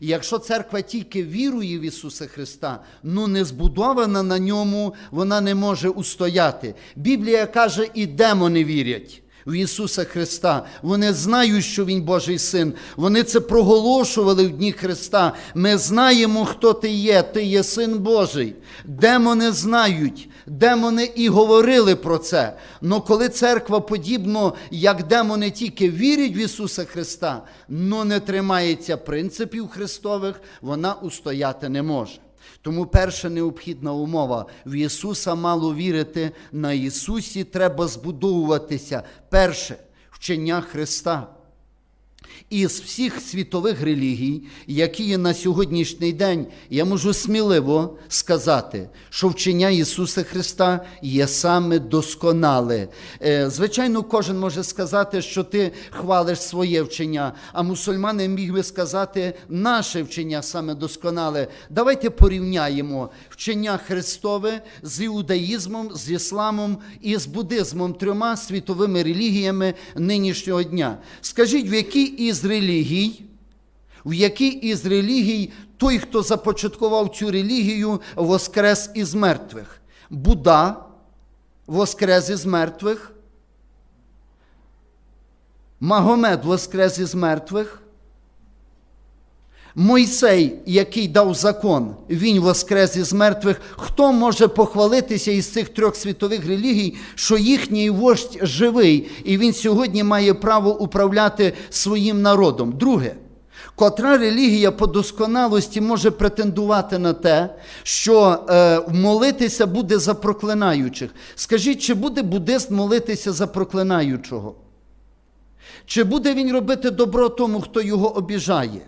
І якщо церква тільки вірує в Ісуса Христа, ну не збудована на ньому, вона не може устояти. Біблія каже, і демони вірять. В Ісуса Христа. Вони знають, що Він Божий син. Вони це проголошували в дні Христа. Ми знаємо, хто ти є. Ти є син Божий. Демони знають, демони і говорили про це. Но коли церква подібно, як демони тільки вірять в Ісуса Христа, но не тримається принципів Христових, вона устояти не може. Тому перша необхідна умова в Ісуса мало вірити. На Ісусі треба збудовуватися. Перше вчення Христа. Із всіх світових релігій, які є на сьогоднішній день, я можу сміливо сказати, що вчення Ісуса Христа є саме досконале. Е, Звичайно, кожен може сказати, що ти хвалиш своє вчення, а мусульманин міг би сказати, наше вчення саме досконале. Давайте порівняємо вчення Христове з іудаїзмом, з ісламом і з буддизмом, трьома світовими релігіями нинішнього дня. Скажіть, в якій із релігій, в якій із релігій той, хто започаткував цю релігію, воскрес із мертвих? Будда воскрес із мертвих. Магомед воскрес із мертвих. Мойсей, який дав закон, він воскрес із мертвих. Хто може похвалитися із цих трьох світових релігій, що їхній вождь живий, і він сьогодні має право управляти своїм народом? Друге, котра релігія по досконалості може претендувати на те, що е, молитися буде за проклинаючих? Скажіть, чи буде буддист молитися за проклинаючого? Чи буде він робити добро тому, хто його обіжає?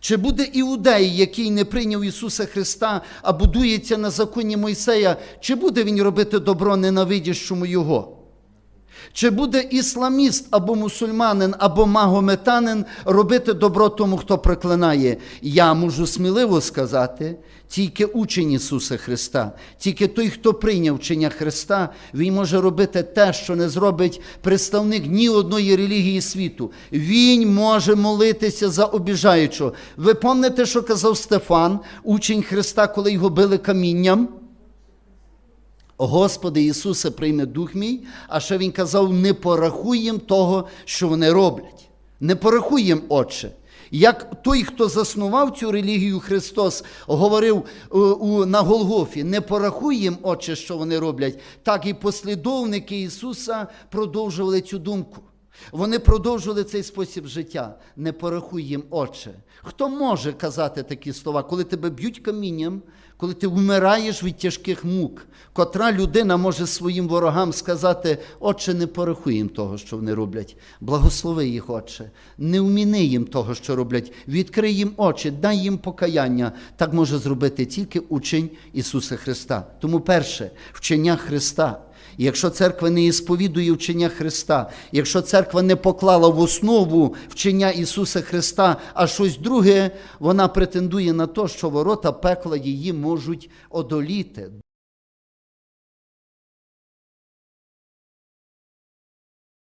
Чи буде іудей, який не прийняв Ісуса Христа, а будується на законі Мойсея, чи буде він робити добро ненавидящому Його? Чи буде ісламіст або мусульманин, або магометанин робити добро тому, хто проклинає? Я можу сміливо сказати, тільки учень Ісуса Христа, тільки той, хто прийняв вчення Христа, він може робити те, що не зробить представник ні одної релігії світу. Він може молитися за обіжаючого. Ви пам'ятаєте, що казав Стефан, учень Христа, коли його били камінням? Господи Ісусе, прийме дух мій, а ще Він казав, не порахуєм того, що вони роблять. Не порахуєм, Отче. Як той, хто заснував цю релігію Христос, говорив е, на Голгофі, не порахуєм, Отче, що вони роблять, так і послідовники Ісуса продовжували цю думку. Вони продовжували цей спосіб життя. Не порахуй їм, Отче. Хто може казати такі слова, коли тебе б'ють камінням, коли ти вмираєш від тяжких мук, котра людина може своїм ворогам сказати, Отче, не порахуй їм того, що вони роблять. Благослови їх, Отче, не вміни їм того, що роблять. Відкрий їм очі, дай їм покаяння. Так може зробити тільки учень Ісуса Христа. Тому перше, вчення Христа. Якщо церква не ісповідує вчення Христа, якщо церква не поклала в основу вчення Ісуса Христа, а щось друге, вона претендує на те, що ворота пекла її можуть одоліти.